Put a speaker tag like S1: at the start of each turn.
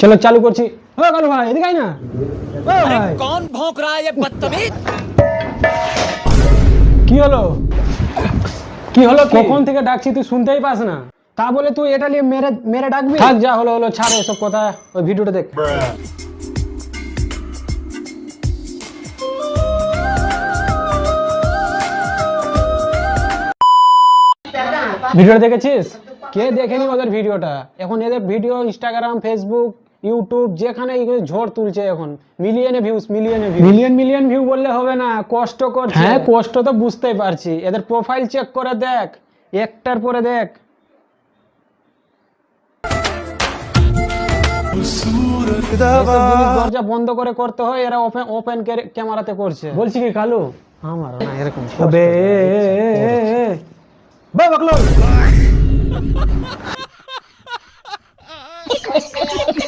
S1: চলো চালু করছি ও কালু ভাই এদিকে আয় না ও ভাই
S2: कौन भौंक रहा है ये बदतमीज
S1: কি হলো কি হলো কখন থেকে ডাকছি তুই শুনতেই পাস না তা বলে তুই এটা নিয়ে মেরে মেরে ডাকবি থাক যা হলো হলো ছাড় এসব কথা ওই ভিডিওটা দেখ ভিডিওটা দেখেছিস কে দেখেনি ওদের ভিডিওটা এখন এদের ভিডিও ইনস্টাগ্রাম ফেসবুক ইউটিউব যেখানে ঝড় তুলছে এখন মিলিয়নে ভিউজ মিলিয়নে ভিউ মিলিয়ন মিলিয়ন ভিউ বললে হবে না কষ্ট করছে। হ্যাঁ কষ্ট তো বুঝতেই পারছি। এদের প্রোফাইল চেক করে দেখ একটার পরে দেখ। দরজা বন্ধ করে করতে হয় এরা ওপেন ওপেন ক্যামেরাতে করছে। বলছি কি কালু? আমার না এরকম বে বা বাকলো।